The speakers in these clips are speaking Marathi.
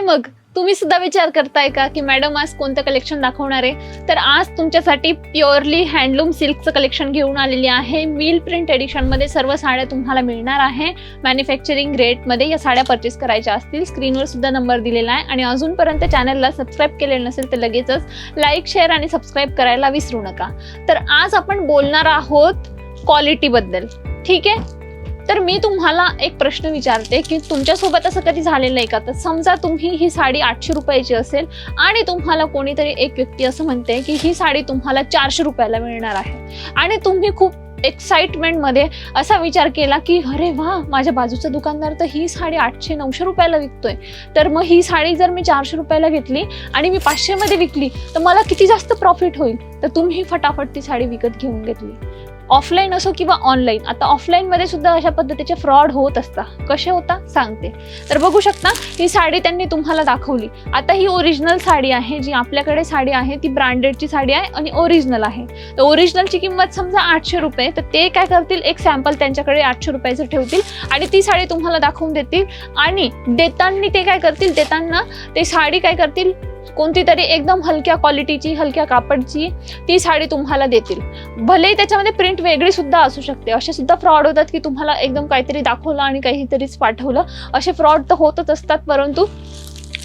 काय मग? तुम्ही सुद्धा विचार करताय का की मॅडम आज कोणतं कलेक्शन दाखवणार आहे? तर आज तुमच्यासाठी प्युअरली हँडलूम सिल्कचं कलेक्शन घेऊन आलेली आहे. मिल प्रिंट एडिशनमध्ये सर्व साड्या तुम्हाला मिळणार आहे. मॅन्युफॅक्चरिंग रेटमध्ये या साड्या परचेस करायच्या असतील. स्क्रीनवर सुद्धा नंबर दिलेला आहे. आणि अजूनपर्यंत चॅनलला सबस्क्राईब केलेलं नसेल तर लगेचच लाईक शेअर आणि सबस्क्राईब करायला विसरू नका. तर आज आपण बोलणार आहोत क्वालिटीबद्दल ठीक आहे? तर मी तुम्हाला एक प्रश्न विचारते की तुमच्यासोबत असं कधी झालेलं आहे का? तर समजा तुम्ही ही साडी आठशे रुपयाची असेल आणि तुम्हाला कोणीतरी एक व्यक्ती असं म्हणते की ही साडी तुम्हाला चारशे रुपयाला मिळणार आहे. आणि तुम्ही खूप एक्साइटमेंटमध्ये असा विचार केला की अरे वा माझ्या बाजूचा दुकानदार तर ही साडी आठशे नऊशे रुपयाला विकतोय. तर मग ही साडी जर मी चारशे रुपयाला घेतली आणि मी पाचशेमध्ये विकली तर मला किती जास्त प्रॉफिट होईल? तर तुम्ही फटाफट ती साडी विकत घेऊन घेतली. ऑफलाईन असो किंवा ऑनलाईन आता ऑफलाईनमध्ये सुद्धा अशा पद्धतीचे फ्रॉड होत असतात. कसे होता? सांगते. तर बघू शकता ही साडी त्यांनी तुम्हाला दाखवली. आता ही ओरिजिनल साडी आहे जी आपल्याकडे साडी आहे ती ब्रँडेडची साडी आहे आणि ओरिजिनल आहे. तर ओरिजिनलची किंमत समजा आठशे रुपये तर ते काय करतील? एक सॅम्पल त्यांच्याकडे आठशे रुपयाचं ठेवतील आणि ती साडी तुम्हाला दाखवून देतील. आणि देताना ते काय करतील? देताना ते साडी काय करतील? कोणती तरी एकदम हलक्या क्वालिटीची हलक्या कापडची ती साडी तुम्हाला देतील. भलेही त्याच्यामध्ये प्रिंट वेगळी सुद्धा असू शकते. असे सुद्धा फ्रॉड होतात की तुम्हाला एकदम काहीतरी दाखवलं आणि काहीतरीच पाठवलं. असे फ्रॉड तर होतच असतात परंतु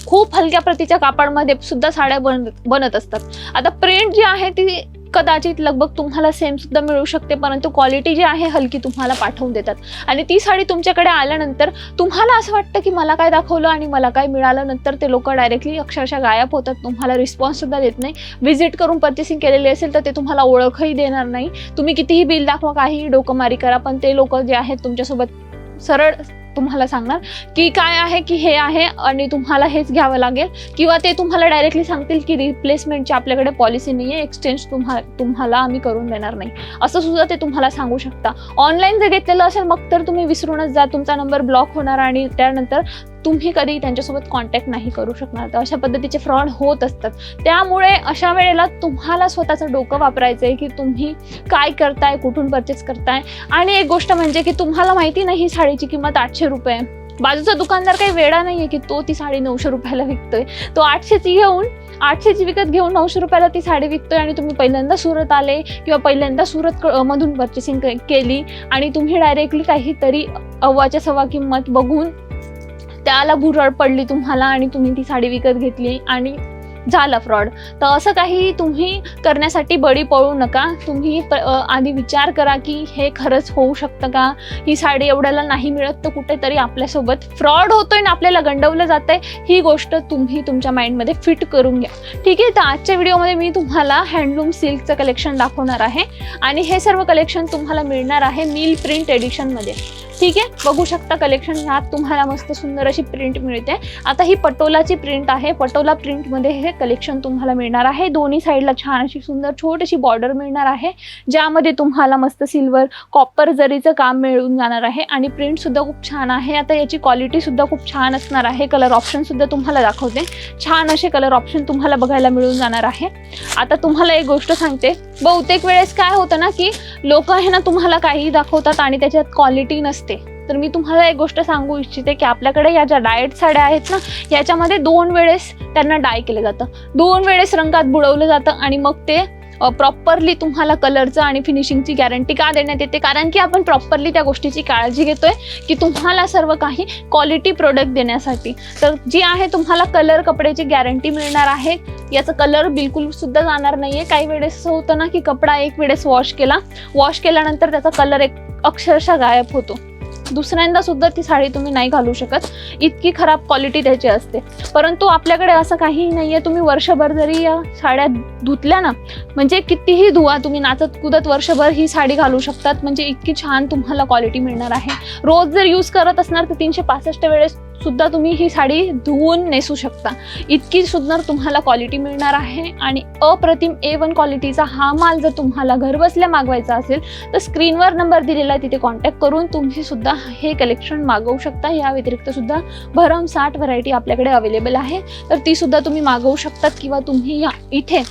खूप हलक्या प्रतीच्या कापडमध्ये सुद्धा साड्या बन बनत असतात. आता प्रिंट जी आहे ती कदाचित लगभग तुम्हाला सेम सुद्धा मिळू शकते परंतु क्वालिटी जी आहे हलकी तुम्हाला पाठवून देतात. आणि ती साडी तुमच्याकडे आल्यानंतर तुम्हाला असं वाटतं की मला काय दाखवलं आणि मला काय मिळालं नंतर ते लोक डायरेक्टली अक्षरशः गायब होतात तुम्हाला रिस्पॉन्स सुद्धा देत नाही. व्हिजिट करून पर्चेसिंग केलेली असेल तर ते तुम्हाला ओळखही देणार नाही. तुम्ही कितीही बिल दाखवा काहीही डोकंमारी करा पण ते लोक जे आहेत तुमच्यासोबत सरळ तुम्हाला सांगणार की काय आहे की हे आहे आणि तुम्हाला हेच घ्यावं लागेल. किंवा ते तुम्हाला डायरेक्टली सांगतील की रिप्लेसमेंटची आपल्याकडे पॉलिसी नाही आहे एक्सचेंज तुम्हा तुम्हाला आम्ही करून देणार नाही. असं सुद्धा ते तुम्हाला सांगू शकता. ऑनलाईन जर घेतलेलं असेल मग तर तुम्ही विसरूनच जा. तुमचा नंबर ब्लॉक होणार आणि त्यानंतर तुम्ही कधी त्यांच्यासोबत कॉन्टॅक्ट नाही करू शकणार. तर अशा पद्धतीचे फ्रॉड होत असतात. त्यामुळे अशा वेळेला तुम्हाला स्वतःचं डोकं वापरायचं आहे की तुम्ही काय करताय कुठून परचेस करताय? आणि एक गोष्ट म्हणजे की तुम्हाला माहिती नाही साडीची किंमत आठशे रुपये. बाजूचा दुकानदार काही वेळा नाही आहे की तो ती साडी नऊशे रुपयाला विकतोय. तो आठशेची घेऊन आठशेची विकत घेऊन नऊशे रुपयाला ती साडी विकतोय आणि तुम्ही पहिल्यांदा सुरत आले किंवा पहिल्यांदा सुरत क- मधून पर्चेसिंग केली आणि तुम्ही डायरेक्टली काहीतरी अव्वाच्या सव्वा किंमत बघून त्याला भुरळ पडली तुम्हाला आणि तुम्ही ती साडी विकत घेतली आणि झाला फ्रॉड. तर असं काही तुम्ही करण्यासाठी बळी पळू नका. तुम्ही प- आधी विचार करा की हे खरंच होऊ शकतं का? ही साडी एवढ्याला नाही मिळत तर कुठेतरी आपल्यासोबत फ्रॉड होतोय ना आपल्याला गंडवलं जात आहे ही गोष्ट तुम्ही तुमच्या माइंडमध्ये फिट करून घ्या. ठीक आहे? तर आजच्या व्हिडिओमध्ये मी तुम्हाला हँडलूम सिल्कचं कलेक्शन दाखवणार आहे. आणि हे सर्व कलेक्शन तुम्हाला मिळणार आहे मिल प्रिंट एडिशनमध्ये. ठीक आहे? बघू शकता कलेक्शन ह्यात तुम्हाला मस्त सुंदर अशी प्रिंट मिळते. आता ही पटोलाची प्रिंट आहे. पटोला प्रिंटमध्ये हे कलेक्शन तुम्हाला मिळणार आहे. दोन्ही साईडला छान अशी सुंदर छोटीशी बॉर्डर मिळणार आहे. ज्यामध्ये तुम्हाला मस्त सिल्वर कॉपर जरीचं काम मिळून जाणार आहे आणि प्रिंट सुद्धा खूप छान आहे. आता याची क्वालिटी सुद्धा खूप छान असणार आहे. कलर ऑप्शन सुद्धा तुम्हाला दाखवते. छान असे कलर ऑप्शन तुम्हाला बघायला मिळून जाणार आहे. आता तुम्हाला एक गोष्ट सांगते. बहुतेक वेळेस काय होतं ना की लोक आहे ना तुम्हाला काही दाखवतात आणि त्याच्यात क्वालिटी नसते. तर मी तुम्हाला एक गोष्ट सांगू इच्छिते की आपल्याकडे या ज्या डायट साड्या आहेत ना याच्यामध्ये दोन वेळेस त्यांना डाय केलं जातं. दोन वेळेस रंगात बुडवलं जातं आणि मग ते प्रॉपरली तुम्हाला कलरचं आणि फिनिशिंगची गॅरंटी का देण्यात येते? कारण की आपण प्रॉपरली त्या गोष्टीची काळजी घेतोय की तुम्हाला सर्व काही क्वालिटी प्रोडक्ट देण्यासाठी. तर जी आहे तुम्हाला कलर कपड्याची गॅरंटी मिळणार आहे. याचा कलर बिलकुल सुद्धा जाणार आहे काही वेळेस असं होतं ना की कपडा एक वेळेस वॉश केला. वॉश केल्यानंतर त्याचा कलर एक अक्षरशः गायब होतो. दुसऱ्यांदा सुद्धा ती साडी तुम्ही नाही घालू शकत. इतकी खराब क्वालिटी त्याची असते. परंतु आपल्याकडे असं काहीही नाही आहे तुम्ही वर्षभर जरी या साड्या धुतल्या ना म्हणजे कितीही धुवा तुम्ही नाचत कुदत वर्षभर ही साडी घालू शकतात. म्हणजे इतकी छान तुम्हाला क्वालिटी मिळणार आहे. रोज जर यूज करत असणार तर तीनशे पासष्ट वेळेस सुद्धा तुम्ही ही साडी धुवून नेसू शकता. इतकी सुंदर तुम्हाला क्वालिटी मिळणार आहे आणि अप्रतिम ए वन क्वालिटीचा हा माल जर तुम्हाला घरबसल्या मागवायचा असेल तर स्क्रीनवर नंबर दिलेला आहे तिथे कॉन्टॅक्ट करून तुम्ही सुद्धा हे कलेक्शन मागवू शकता. या व्यतिरिक्त सुद्धा भरमसाठ व्हरायटी आपल्याकडे अवेलेबल आहे. तर ती सुद्धा तुम्ही मागवू शकतात किंवा तुम्ही या इथे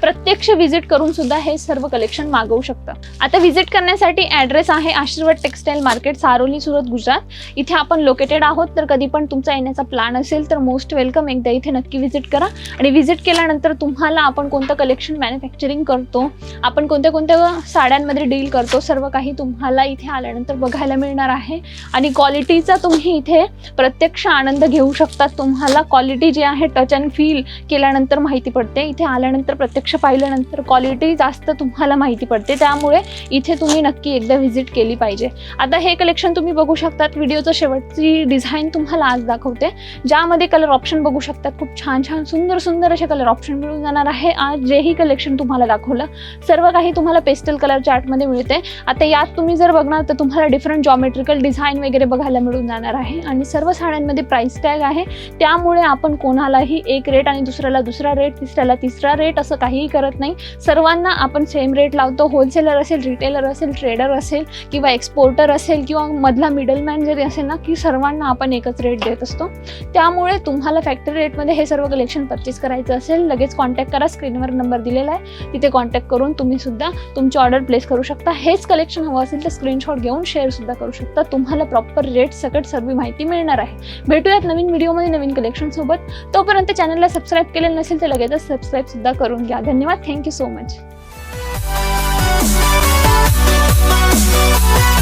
प्रत्यक्ष व्हिजिट करून सुद्धा हे सर्व कलेक्शन मागवू शकता. आता व्हिजिट करण्यासाठी ॲड्रेस आहे आशीर्वाद टेक्सटाईल मार्केट सारोली सुरत गुजरात. इथे आपण लोकेटेड आहोत तर कधी पण तुमचा येण्याचा प्लॅन असेल तर मोस्ट वेलकम एकदा इथे नक्की व्हिजिट करा. आणि व्हिजिट केल्यानंतर तुम्हाला आपण कोणतं कलेक्शन मॅन्युफॅक्चरिंग करतो आपण कोणत्या कोणत्या साड्यांमध्ये डील करतो सर्व काही तुम्हाला इथे आल्यानंतर बघायला मिळणार आहे. आणि क्वालिटीचा तुम्ही इथे प्रत्यक्ष आनंद घेऊ शकता. तुम्हाला क्वालिटी जी आहे टच अँड फील केल्यानंतर माहिती पडते. इथे आल्यानंतर प्रत्यक्ष पाहिल्यानंतर क्वालिटी जास्त तुम्हाला माहिती पडते. त्यामुळे इथे तुम्ही नक्की एकदा व्हिजिट केली पाहिजे. आता हे कलेक्शन तुम्ही बघू शकतात. व्हिडिओचं शेवटची डिझाईन तुम्हाला आज दाखवते ज्यामध्ये कलर ऑप्शन बघू शकतात खूप छान छान सुंदर सुंदर असे कलर ऑप्शन मिळून जाणार आहे. आज जेही कलेक्शन तुम्हाला दाखवलं सर्व काही तुम्हाला पेस्टल कलर चार्टमध्ये मिळते. आता यात तुम्ही जर बघणार तर तुम्हाला डिफरंट जॉमेट्रिकल डिझाईन वगैरे बघायला मिळून जाणार आहे. आणि सर्व साड्यांमध्ये प्राईस टॅग आहे. त्यामुळे आपण कोणालाही एक रेट आणि दुसऱ्याला दुसरा रेट तिसऱ्याला तिसरा रेट असं काहीही करत नाही. सर्वांना आपण सेम रेट लावतो. होलसेलर असेल रिटेलर असेल ट्रेडर असेल किंवा एक्सपोर्टर असेल किंवा मधला मिडलमॅन जरी असेल ना की सर्वांना आपण एकच रेट देत असतो. त्यामुळे तुम्हाला फॅक्टरी रेटमध्ये हे सर्व कलेक्शन परचेस करायचं असेल लगेच कॉन्टॅक्ट करा. स्क्रीनवर नंबर दिलेला आहे. तिथे कॉन्टॅक्ट करून तुम्ही सुद्धा तुमची ऑर्डर प्लेस करू शकता. हेच कलेक्शन हवं असेल तर स्क्रीनशॉट घेऊन शेअर सुद्धा करू शकता. तुम्हाला प्रॉपर रेट सकट सर्व माहिती मिळणार आहे. भेटूयात नवीन व्हिडिओमध्ये नवीन कलेक्शन सोबत. तोपर्यंत चॅनलला सबस्क्राईब केलेलं नसेल तर लगेचच सबस्क्राईब सुद्धा करून घ्या. धन्यवाद. Thank you so much Thank you.